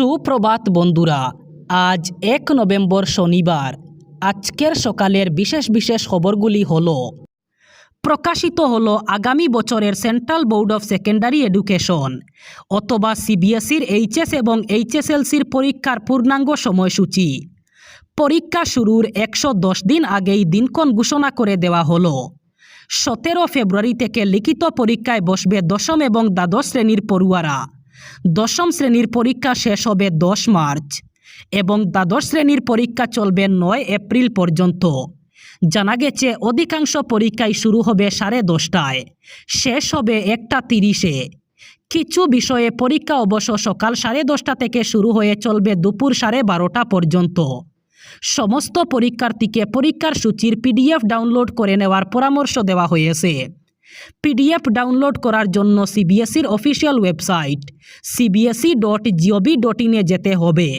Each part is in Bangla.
সুপ্রভাত বন্ধুরা, আজ এক নভেম্বর শনিবার। আজকের সকালের বিশেষ বিশেষ খবরগুলি হল, প্রকাশিত হল আগামী বছরের central board of secondary education অথবা সিবিএসইর এইচএস এবং এইচএসএলসির পরীক্ষার পূর্ণাঙ্গ সময়সূচি। পরীক্ষা শুরুর একশো দশ দিন আগেই দিনক্ষণ ঘোষণা করে দেওয়া হলো। সতেরো ফেব্রুয়ারি থেকে লিখিত পরীক্ষায় বসবে দশম এবং দ্বাদশ শ্রেণির পড়ুয়ারা। দশম শ্রেণির পরীক্ষা শেষ হবে দশ মার্চ এবং দ্বাদশ শ্রেণির পরীক্ষা চলবে নয় এপ্রিল পর্যন্ত। জানা গেছে, অধিকাংশ পরীক্ষাই শুরু হবে সাড়ে দশটায়, শেষ হবে একটা তিরিশে। কিছু বিষয়ে পরীক্ষা অবশ্য সকাল সাড়ে দশটা থেকে শুরু হয়ে চলবে দুপুর সাড়ে বারোটা পর্যন্ত। সমস্ত পরীক্ষার্থীকে পরীক্ষার সূচির পিডিএফ ডাউনলোড করে নেওয়ার পরামর্শ দেওয়া হয়েছে। পিডিএফ ডাউনলোড করার জন্য সিবিএসইর official website CBSE dot gov dot ইনে যেতে হবে।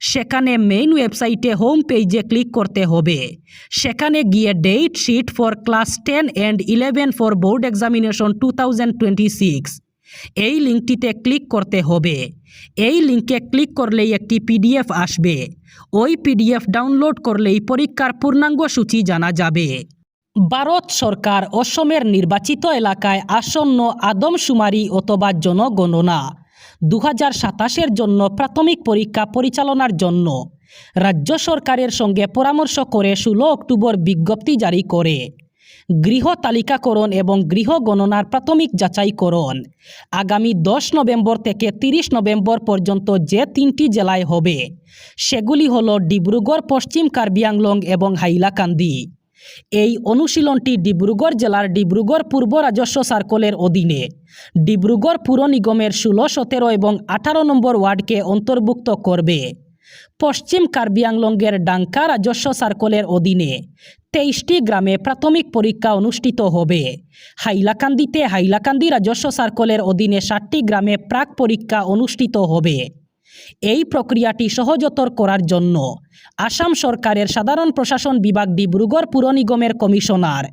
সেখানে মেইন ওয়েবসাইটে হোম পেজে ক্লিক করতে হবে। সেখানে গিয়ে date sheet for class ten and eleven for board examination to এই লিঙ্কটিতে ক্লিক করতে হবে। এই লিঙ্কে ক্লিক করলেই একটি পিডিএফ আসবে। ওই পিডিএফ ডাউনলোড করলেই পরীক্ষার পূর্ণাঙ্গ সূচি জানা যাবে। ভারত সরকার অসমের নির্বাচিত এলাকায় আসন্ন আদমশুমারি অথবা জনগণনা দু হাজার সাতাশের জন্য প্রাথমিক পরীক্ষা পরিচালনার জন্য রাজ্য সরকারের সঙ্গে পরামর্শ করে ষোলো অক্টোবর বিজ্ঞপ্তি জারি করে। গৃহ তালিকাকরণ এবং গৃহ গণনার প্রাথমিক যাচাইকরণ আগামী দশ নভেম্বর থেকে তিরিশ নভেম্বর পর্যন্ত যে তিনটি জেলায় হবে, সেগুলি হলো ডিব্রুগড়, পশ্চিম কার্বি আংলং এবং হাইলাকান্দি। এই অনুশীলনটি ডিব্রুগড় জেলার ডিব্রুগড় পূর্ব রাজস্ব সার্কলের অধীনে। ডিব্রুগড় পুর নিগমের ষোলো, সতেরো এবং আঠারো নম্বর ওয়ার্ডকে অন্তর্ভুক্ত করবে। পশ্চিম কার্বি আংলংয়ের ডাঙ্কা রাজস্ব সার্কলের অধীনে তেইশটি গ্রামে প্রাথমিক পরীক্ষা অনুষ্ঠিত হবে। হাইলাকান্দিতে হাইলাকান্দি রাজস্ব সার্কলের অধীনে ষাটটি গ্রামে প্রাক পরীক্ষা অনুষ্ঠিত হবে। এই প্রক্রিয়াটি সহজতর করার জন্য আসাম সরকারের সাধারণ প্রশাসন বিভাগ ডিব্রুগড় পুর নিগমের কমিশনার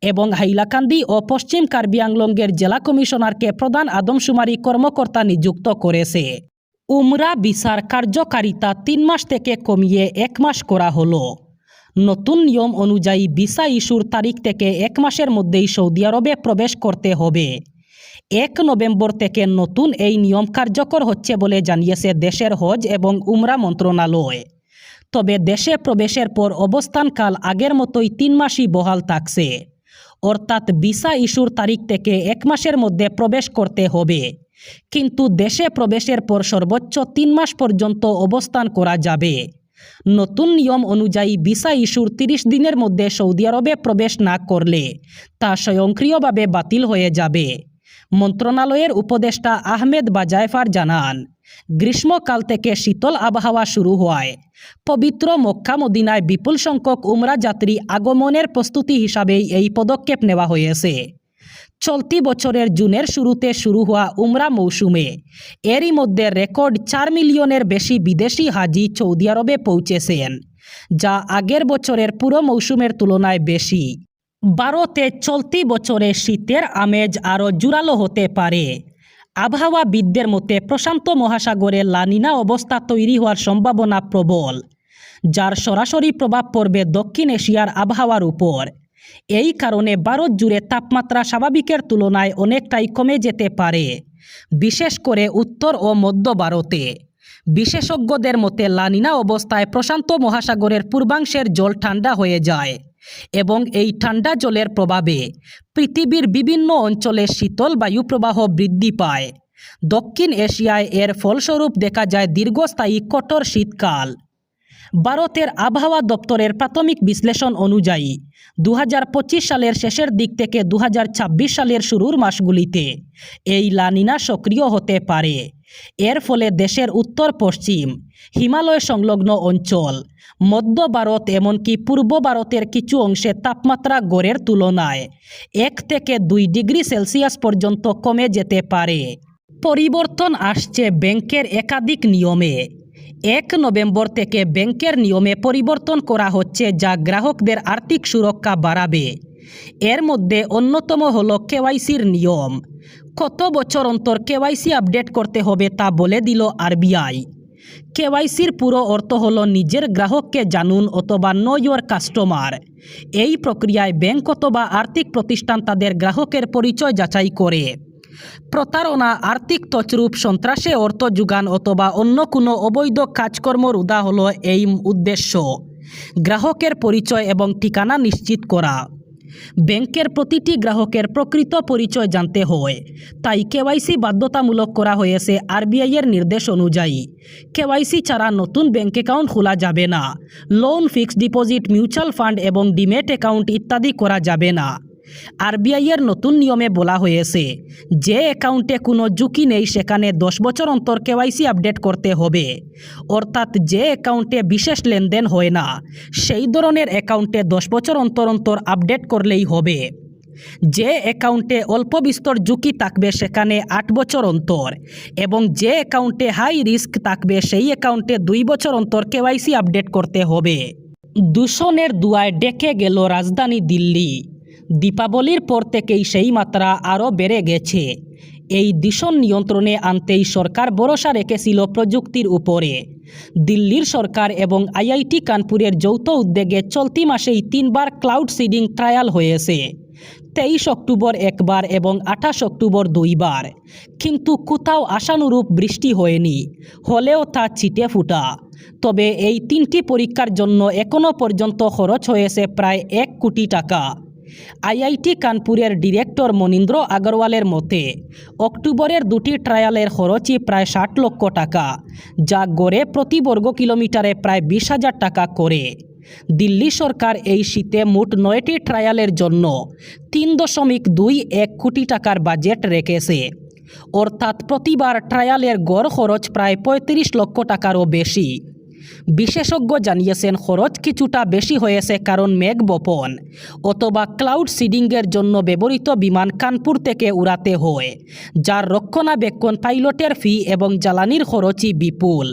এবং হাইলাকান্দি ও পশ্চিম কার্বি আংলংয়ের জেলা কমিশনারকে প্রধান আদমশুমারি কর্মকর্তা নিযুক্ত করেছে। উমরা বিচার কার্যকারিতা তিন মাস থেকে কমিয়ে এক মাস করা হলো। নতুন নিয়ম অনুযায়ী ভিসা ইস্যুর তারিখ থেকে এক মাসের মধ্যেই সৌদি আরবে প্রবেশ করতে হবে। এক নভেম্বর থেকে নতুন এই নিয়ম কার্যকর হচ্ছে বলে জানিয়েছে দেশের হজ এবং উমরা মন্ত্রণালয়। তবে দেশে প্রবেশের পর অবস্থানকাল আগের মতোই তিন মাসই বহাল থাকছে। অর্থাৎ ভিসা ইস্যুর তারিখ থেকে এক মাসের মধ্যে প্রবেশ করতে হবে। কিন্তু দেশে প্রবেশের পর সর্বোচ্চ তিন মাস পর্যন্ত অবস্থান করা যাবে। নতুন নিয়ম অনুযায়ী ভিসা ইস্যুর তিরিশ দিনের মধ্যে সৌদি আরবে প্রবেশ না করলে তা স্বয়ংক্রিয়ভাবে বাতিল হয়ে যাবে। মন্ত্রণালয়ের উপদেষ্টা আহমেদ বাজায়ফার জানান, গ্রীষ্মকাল থেকে শীতল আবহাওয়া শুরু হওয়ায় পবিত্র মক্কা মদিনায় বিপুল সংখ্যক উমরা যাত্রী আগমনের প্রস্তুতি হিসাবেই এই পদক্ষেপ নেওয়া হয়েছে। চলতি বছরের জুনের শুরুতে শুরু হওয়া উমরা মৌসুমে এরই মধ্যে রেকর্ড চার মিলিয়নের বেশি বিদেশি হাজি সৌদি আরবে পৌঁছেছেন, যা আগের বছরের পুরো মৌসুমের তুলনায় বেশি। ভারতে চলতি বছরে শীতের আমেজ আরও জোরালো হতে পারে। আবহাওয়া আবহাওয়াবিদদের মতে প্রশান্ত মহাসাগরে লানিনা অবস্থা তৈরি হওয়ার সম্ভাবনা প্রবল, যার সরাসরি প্রভাব পড়বে দক্ষিণ এশিয়ার আবহাওয়ার উপর। এই কারণে ভারত জুড়ে তাপমাত্রা স্বাভাবিকের তুলনায় অনেকটাই কমে যেতে পারে, বিশেষ করে উত্তর ও মধ্য ভারতে। বিশেষজ্ঞদের মতে লানিনা অবস্থায় প্রশান্ত মহাসাগরের পূর্বাংশের জল ঠান্ডা হয়ে যায়। এবং এই ঠান্ডা জলের প্রভাবে পৃথিবীর বিভিন্ন অঞ্চলে শীতল বায়ু প্রবাহ বৃদ্ধি পায়। দক্ষিণ এশিয়ায় এর ফলস্বরূপ দেখা যায় দীর্ঘস্থায়ী কঠোর শীতকাল। ভারতের আবহাওয়া দপ্তরের প্রাথমিক বিশ্লেষণ অনুযায়ী দু হাজার পঁচিশ সালের শেষের দিক থেকে দু হাজার ছাব্বিশ সালের শুরুর মাসগুলিতে এই লানিনা সক্রিয় হতে পারে। এর ফলে দেশের উত্তর পশ্চিম হিমালয় সংলগ্ন অঞ্চল, মধ্য ভারত এমনকি পূর্ব ভারতের কিছু অংশে তাপমাত্রা গড়ের তুলনায় এক থেকে দুই ডিগ্রি সেলসিয়াস পর্যন্ত কমে যেতে পারে। পরিবর্তন আসছে ব্যাংকের একাধিক নিয়মে। এক নভেম্বর থেকে ব্যাংকের নিয়মে পরিবর্তন করা হচ্ছে যা গ্রাহকদের আর্থিক সুরক্ষা বাড়াবে। এর মধ্যে অন্যতম হল কেওয়াইসির নিয়ম। কত বছর অন্তর কেওয়াইসি আপডেট করতে হবে তা বলে দিল আরবিআই কেওয়াইসির পুরো অর্থ হলো নিজের গ্রাহককে জানুন অথবা নো ইয়োর কাস্টমার এই প্রক্রিয়ায় ব্যাংক অথবা আর্থিক প্রতিষ্ঠান তাদের গ্রাহকের পরিচয় যাচাই করে। প্রতারণা, আর্থিক তছরূপ, সন্ত্রাসে অর্থ যোগান অথবা অন্য কোনো অবৈধ কাজকর্মর উদা হলো এই উদ্দেশ্য। গ্রাহকের পরিচয় এবং ঠিকানা নিশ্চিত করা। ব্যাংকের প্রতিটি গ্রাহকের প্রকৃত পরিচয় জানতে হয়। তাই কেওয়াইসি বাধ্যতামূলক করা হয়েছে আরবিআইয়ের নির্দেশ অনুযায়ী। কেওয়াইসি ছাড়া নতুন ব্যাংক অ্যাকাউন্ট খোলা যাবে না। Loan, fixed deposit, mutual fund এবং ডিমেট অ্যাকাউন্ট ইত্যাদি করা যাবে না। আরবিআইয়ের নতুন নিয়মে বলা হয়েছে, যে অ্যাকাউন্টে কোনো ঝুঁকি নেই, সেখানে দশ বছর অন্তর কেওয়াইসি আপডেট করতে হবে। অর্থাৎ যে অ্যাকাউন্টে বিশেষ লেনদেন হয় না, সেই ধরনের অ্যাকাউন্টে দশ বছর অন্তর অন্তর আপডেট করলেই হবে। যে অ্যাকাউন্টে অল্প বিস্তর ঝুঁকি থাকবে, সেখানে আট বছর অন্তর। এবং যে অ্যাকাউন্টে হাই রিস্ক থাকবে, সেই অ্যাকাউন্টে দুই বছর অন্তর কেওয়াইসি আপডেট করতে হবে। দূষণের দুয়ায় ডেকে গেল রাজধানী দিল্লি। দীপাবলির পর থেকেই সেই মাত্রা আরও বেড়ে গেছে। এই দূষণ নিয়ন্ত্রণে আনতেই সরকার ভরসা রেখেছিল প্রযুক্তির উপরে। দিল্লির সরকার এবং আইআইটি কানপুরের যৌথ উদ্যোগে চলতি মাসেই তিনবার ক্লাউড সিডিং ট্রায়াল হয়েছে। তেইশ অক্টোবর একবার এবং আঠাশ অক্টোবর দুইবার। কিন্তু কোথাও আশানুরূপ বৃষ্টি হয়নি, হলেও তা ছিটে ফুটা। তবে এই তিনটি পরীক্ষার জন্য এখনও পর্যন্ত খরচ হয়েছে প্রায় এক কোটি টাকা। আইআইটি কানপুরের ডিরেক্টর মনীন্দ্র আগরওয়ালের মতে, অক্টোবরের দুটি ট্রায়ালের খরচই প্রায় ষাট লক্ষ টাকা, যা গড়ে প্রতি বর্গ কিলোমিটারে প্রায় বিশ হাজার টাকা করে। দিল্লি সরকার এই শীতে মোট নয়টি ট্রায়ালের জন্য তিন দশমিক দুই এক কোটি টাকার বাজেট রেখেছে। অর্থাৎ প্রতিবার ট্রায়ালের গড় খরচ প্রায় পঁয়ত্রিশ লক্ষ টাকারও বেশি। বিশেষজ্ঞ জানিয়েছেন, খরচ কিছুটা বেশি হয়েছে কারণ মেঘ বপন। অথবা ক্লাউড সিডিংয়ের জন্য ব্যবহৃত বিমান কানপুর থেকে উড়াতে হয়, যার রক্ষণাবেক্ষণ পাইলটের ফি এবং জ্বালানির খরচই বিপুল।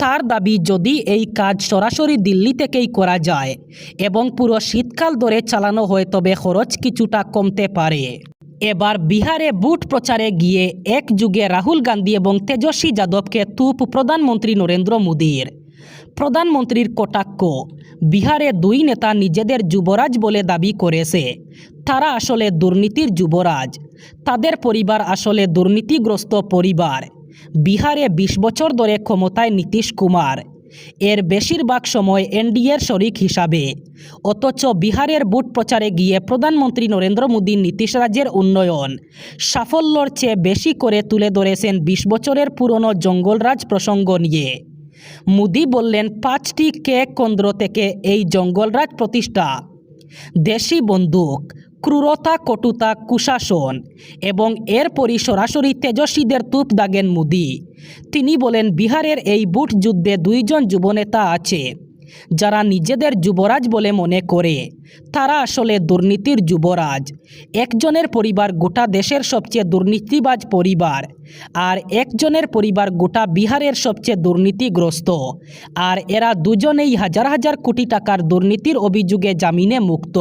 তার দাবি, যদি এই কাজ সরাসরি দিল্লি থেকেই করা যায় এবং পুরো শীতকাল ধরে চালানো হয়, তবে খরচ কিছুটা কমতে পারে। এবার বিহারে বুট প্রচারে গিয়ে এক যুগে রাহুল গান্ধী এবং তেজস্বী যাদবকে তুপ প্রধানমন্ত্রী নরেন্দ্র মোদীর। প্রধানমন্ত্রীর কটাক্ষ। বিহারে দুই নেতা নিজেদের যুবরাজ বলে দাবি করেছে। তারা আসলে দুর্নীতির যুবরাজ। তাদের পরিবার আসলে দুর্নীতিগ্রস্ত পরিবার। বিহারে ২০ বছর ধরে ক্ষমতায় নীতিশ কুমার। এর বেশিরভাগ সময় এনডিএর শরিক হিসাবে। অথচ বিহারের বুট প্রচারে গিয়ে প্রধানমন্ত্রী নরেন্দ্র মোদী নীতিশ রাজ্যের উন্নয়ন। সাফল্যর চেয়ে বেশি করে তুলে ধরেছেন ২০ বছরের পুরনো জঙ্গলরাজ প্রসঙ্গ নিয়ে। মোদি বললেন, পাঁচটি কে কেন্দ্র থেকে এই জঙ্গলরাজ প্রতিষ্ঠা। দেশি বন্দুক, ক্রুরতা কটুতা কুশাসন এবং এরপরই সরাসরি তেজস্বীদের তুপ দাগেন মোদি। তিনি বলেন, বিহারের এই বুট যুদ্ধে দুইজন যুবনেতা আছে। যারা নিজেদের যুবরাজ বলে মনে করে, তারা আসলে দুর্নীতির যুবরাজ। একজনের পরিবার গোটা দেশের সবচেয়ে দুর্নীতিবাজ পরিবার, আর একজনের পরিবার গোটা বিহারের সবচেয়ে দুর্নীতিগ্রস্ত, আর এরা দুজনেই হাজার হাজার কোটি টাকার দুর্নীতির অভিযোগে জামিনে মুক্ত।